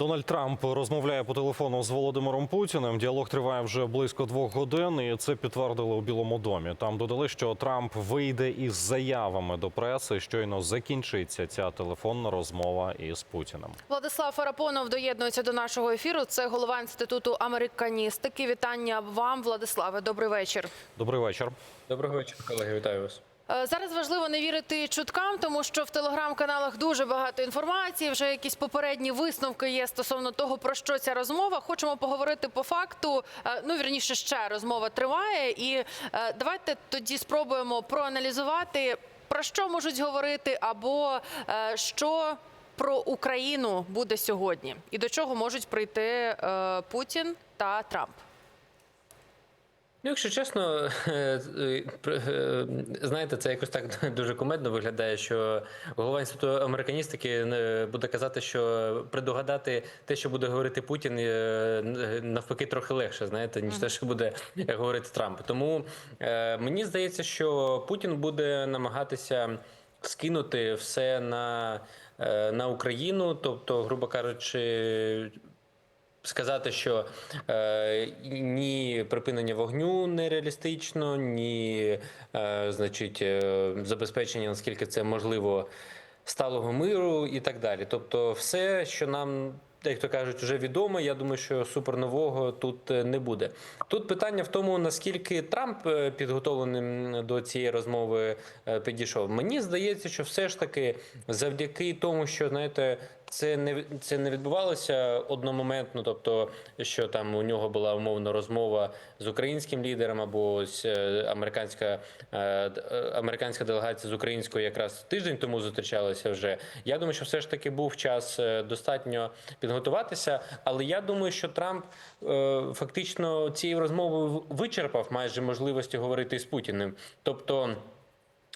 Дональд Трамп розмовляє по телефону з Володимиром Путіним. Діалог триває вже близько двох годин, і це підтвердили у Білому домі. Там додали, що Трамп вийде із заявами до преси. Щойно закінчиться ця телефонна розмова із Путіним. Владислав Фарапонов доєднується до нашого ефіру. Це голова інституту американістики. Вітання вам, Владиславе. Добрий вечір. Добрий вечір. Доброго вечора, колеги. Вітаю вас. Е, Зараз важливо не вірити чуткам, тому що в телеграм-каналах дуже багато інформації. Вже якісь попередні висновки є стосовно того, про що ця розмова. Хочемо поговорити по факту. Е, Ну вірніше, ще розмова триває. І е, давайте тоді спробуємо проаналізувати про що можуть говорити, або що. Про Україну буде сьогодні, і до чого можуть прийти Путін та Трамп. Ну, якщо чесно, е, е, знаєте, це якось так дуже кумедно виглядає, що голова інституту американістики е, буде казати, що предугадати те, що буде говорити Путін, навпаки, трохи легше, знаєте, ніж те, що буде говорити Трамп. Тому мені здається, що Путін буде намагатися скинути все на, на Україну, тобто, грубо кажучи. Сказати, що е, ні припинення вогню нереалістично, ні, е, значить, е, забезпечення, наскільки це можливо, сталого миру і так далі. Тобто, все, що нам, як то кажуть, вже відомо, я думаю, що супернового тут е, не буде. Тут питання в тому, наскільки Трамп е, підготовленим до цієї розмови е, підійшов. Мені здається, що все ж таки завдяки тому, що знаєте. Це не це не відбувалося одномоментно, тобто що там у нього була умовно розмова з українським лідером або з е, американська е, е, американська делегація з українською якраз тиждень тому зустрічалася вже. Я думаю, що все ж таки був час достатньо підготуватися. Але я думаю, що Трамп фактично цією розмовою вичерпав майже можливості говорити з Путіним. Тобто.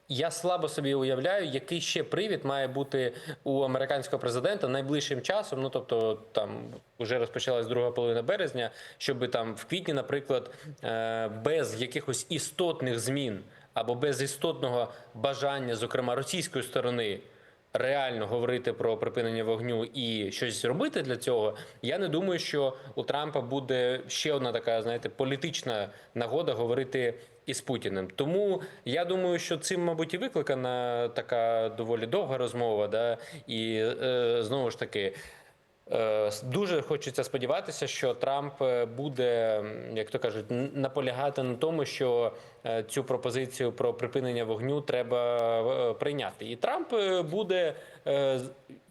Я слабо собі уявляю, який ще привід має бути у американського президента найближчим часом. Ну тобто, там вже розпочалась друга половина березня, щоб там в квітні, наприклад, е, без якихось істотних змін або без істотного бажання, зокрема російської сторони. Реально говорити про припинення вогню і щось робити для цього, я не думаю, що у Трампа буде ще одна така, знаєте, політична нагода говорити із Путіним. Тому я думаю, що цим, мабуть, і викликана така доволі довга розмова. Да? І е, знову ж таки. Е, Дуже хочеться сподіватися, що Трамп е, буде, як то кажуть, наполягати на тому, що е, цю пропозицію про припинення вогню треба прийняти. І Трамп буде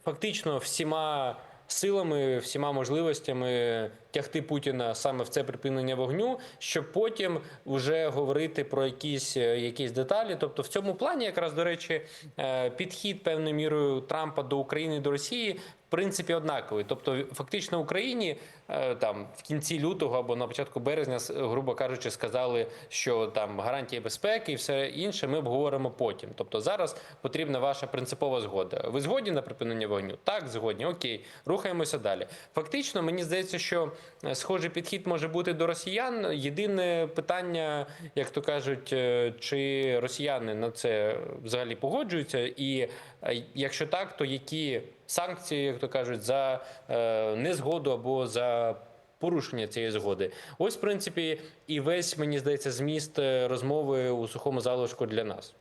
фактично всіма силами, всіма можливостями тягти Путіна саме в це припинення вогню, щоб потім вже говорити про якісь, е, якісь деталі. Тобто, в цьому плані, якраз до речі, е, підхід певною мірою Трампа до України до Росії. В принципі, однаковий. Тобто, фактично, Україні е, там в кінці лютого або на початку березня, грубо кажучи, сказали, що там гарантії безпеки і все інше ми обговоримо потім. Тобто, зараз потрібна ваша принципова згода. Ви згодні на припинення вогню? Так, згодні. Окей, рухаємося далі. Фактично, мені здається, що схожий підхід може бути до росіян. Єдине питання, як то кажуть, е, чи росіяни на це взагалі погоджуються, і е, якщо так, то які санкції, як то кажуть, за е, незгоду або за порушення цієї згоди. Ось, в принципі, і весь мені здається зміст е, розмови у сухому залишку для нас.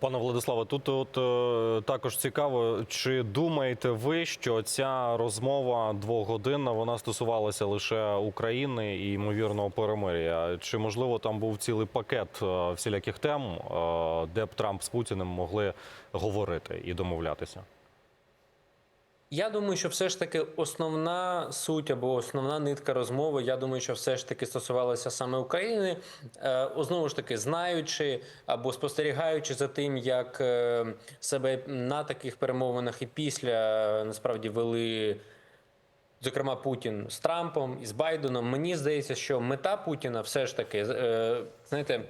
Пане Владиславе, тут от е, також цікаво, чи думаєте ви, що ця розмова двогодинна вона стосувалася лише України і ймовірного перемир'я? Чи можливо там був цілий пакет е, всіляких тем, е, де б Трамп з Путіним могли говорити і домовлятися? Я думаю, що все ж таки основна суть або основна нитка розмови, я думаю, що все ж таки стосувалася саме України. Е, знову ж таки, знаючи або спостерігаючи за тим, як е, себе на таких перемовинах і після е, насправді вели. Зокрема, Путін з Трампом і з Байденом. Мені здається, що мета Путіна все ж таки, знаєте,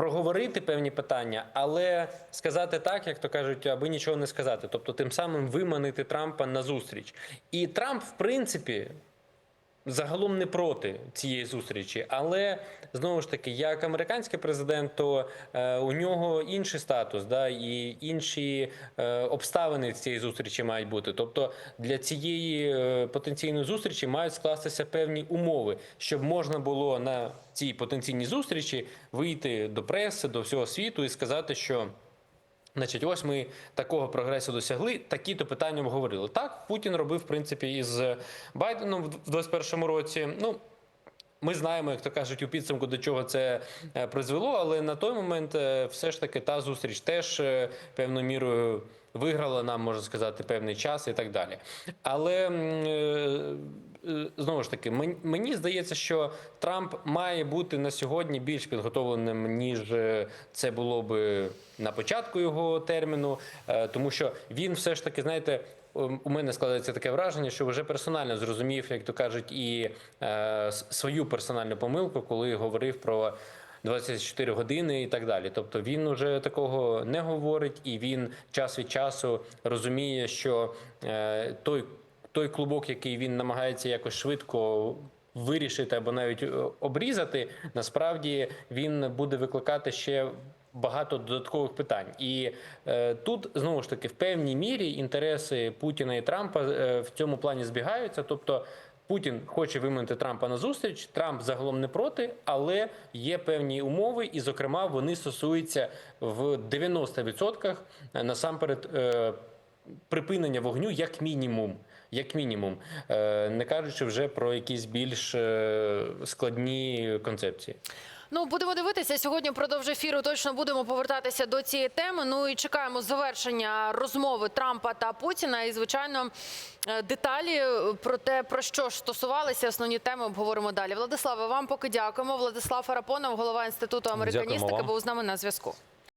проговорити певні питання, але сказати так, як то кажуть, аби нічого не сказати. Тобто, тим самим виманити Трампа на зустріч. І Трамп, в принципі, загалом не проти цієї зустрічі, але знову ж таки, як американський президент, то е, у нього інший статус, да, і інші е, обставини цієї зустрічі мають бути. Тобто для цієї е, потенційної зустрічі мають скластися певні умови, щоб можна було на цій потенційній зустрічі вийти до преси, до всього світу і сказати, що. Значить, ось ми такого прогресу досягли, такі-то питання обговорили. Так, Путін робив, в принципі, із Байденом в 21-му році. Ну, ми знаємо, як то кажуть, у підсумку до чого це е, призвело, але на той момент е, все ж таки та зустріч теж е, певною мірою виграла нам, можна сказати, певний час і так далі. Але знову ж таки, мен- мені здається, що Трамп має бути на сьогодні більш підготовленим, ніж е, це було би на початку його терміну, е, тому що він все ж таки, знаєте. ем, У мене складається таке враження, що вже персонально зрозумів, як то кажуть, і е, свою персональну помилку, коли говорив про 24 години і так далі. Тобто він уже такого не говорить, і він час від часу розуміє, що е, той, той клубок, який він намагається якось швидко. Вирішити або навіть е, обрізати, насправді він буде викликати ще багато додаткових питань. І е, тут знову ж таки в певній мірі інтереси Путіна і Трампа е, в цьому плані збігаються. Тобто Путін хоче виманити Трампа на зустріч. Трамп загалом не проти, але є певні умови, і, зокрема, вони стосуються в 90% насамперед е, припинення вогню як мінімум. Як мінімум, Е, не кажучи вже про якісь більш е, складні концепції. Ну, будемо дивитися. Сьогодні впродовж ефіру точно будемо повертатися до цієї теми. Ну і чекаємо завершення розмови Трампа та Путіна. І, звичайно, е, деталі про те, про що ж стосувалися, основні теми обговоримо далі. Владиславе, вам поки дякуємо. Владислав Фарапонов, голова інституту американістики, був з нами на зв'язку.